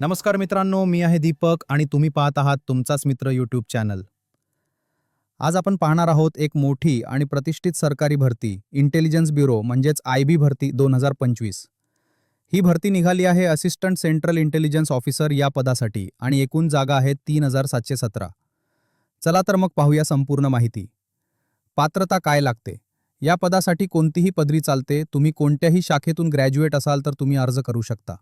नमस्कार मित्रांनो मी आहे दीपक आणि तुम्ही पाहत आहात तुमचाच मित्र यूट्यूब चॅनल आज आपण पाहणार आहोत एक मोठी आणि प्रतिष्ठित सरकारी भरती इंटेलिजन्स ब्युरो म्हणजेच आय बी भरती दोन हजार पंचवीस. ही भरती निघाली आहे असिस्टंट सेंट्रल इंटेलिजन्स ऑफिसर या पदासाठी आणि एकूण जागा आहेत तीन हजार सातशे सतरा. चला तर मग पाहूया संपूर्ण माहिती. पात्रता काय लागते? या पदासाठी कोणतीही पदवी चालते तुम्ही कोणत्याही शाखेतून ग्रॅज्युएट असाल तर तुम्ही अर्ज करू शकता.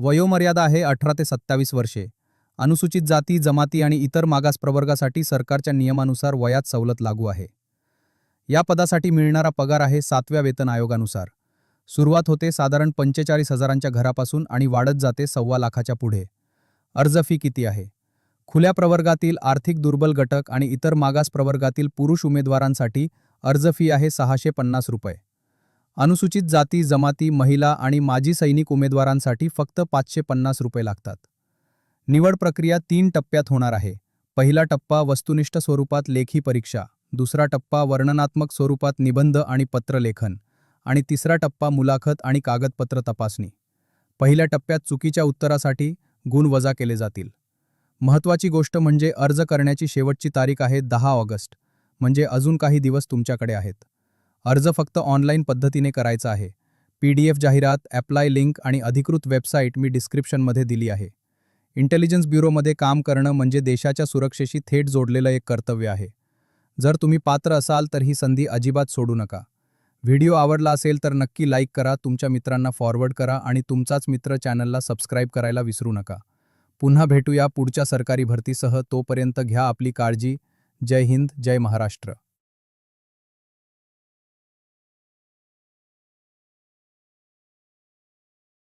वयोमर्यादा आहे अठरा ते सत्तावीस वर्षे. अनुसूचित जाती जमाती आणि इतर मागास प्रवर्गासाठी सरकारच्या नियमानुसार वयात सवलत लागू आहे. या पदासाठी मिळणारा पगार आहे सातव्या वेतन आयोगानुसार. सुरुवात होते साधारण पंचेचाळीस हजारांच्या घरापासून आणि वाढत जाते सव्वा लाखाच्या पुढे. अर्ज फी किती आहे? खुल्या प्रवर्गातील आर्थिक दुर्बल घटक आणि इतर मागास प्रवर्गातील पुरुष उमेदवारांसाठी अर्ज फी आहे सहाशे पन्नास रुपये. अनुसूचित जाती जमाती महिला आणि माजी सैनिक उमेदवारांसाठी फक्त पाचशे पन्नास रुपये लागतात. निवड प्रक्रिया तीन टप्प्यात होणार आहे. पहिला टप्पा वस्तुनिष्ठ स्वरूपात लेखी परीक्षा दुसरा टप्पा वर्णनात्मक स्वरूपात निबंध आणि पत्रलेखन आणि तिसरा टप्पा मुलाखत आणि कागदपत्र तपासणी. पहिल्या टप्प्यात चुकीच्या उत्तरासाठी गुण वजा केले जातील. महत्त्वाची गोष्ट म्हणजे अर्ज करण्याची शेवटची तारीख आहे दहा ऑगस्ट म्हणजे अजून काही दिवस तुमच्याकडे आहेत. अर्ज फक्त ऑनलाईन पद्धतीने करायचा आहे. पी डी एफ जाहिरात ॲप्लाय लिंक आणि अधिकृत वेबसाईट मी डिस्क्रिप्शनमध्ये दिली आहे. इंटेलिजन्स ब्युरोमध्ये काम करणं म्हणजे देशाच्या सुरक्षेशी थेट जोडलेलं एक कर्तव्य आहे. जर तुम्ही पात्र असाल तर ही संधी अजिबात सोडू नका. व्हिडिओ आवडला असेल तर नक्की लाईक करा तुमच्या मित्रांना फॉरवर्ड करा आणि तुमचाच मित्र चॅनलला सबस्क्राईब करायला विसरू नका. पुन्हा भेटूया पुढच्या सरकारी भरतीसह तोपर्यंत घ्या आपली काळजी. जय हिंद जय महाराष्ट्र.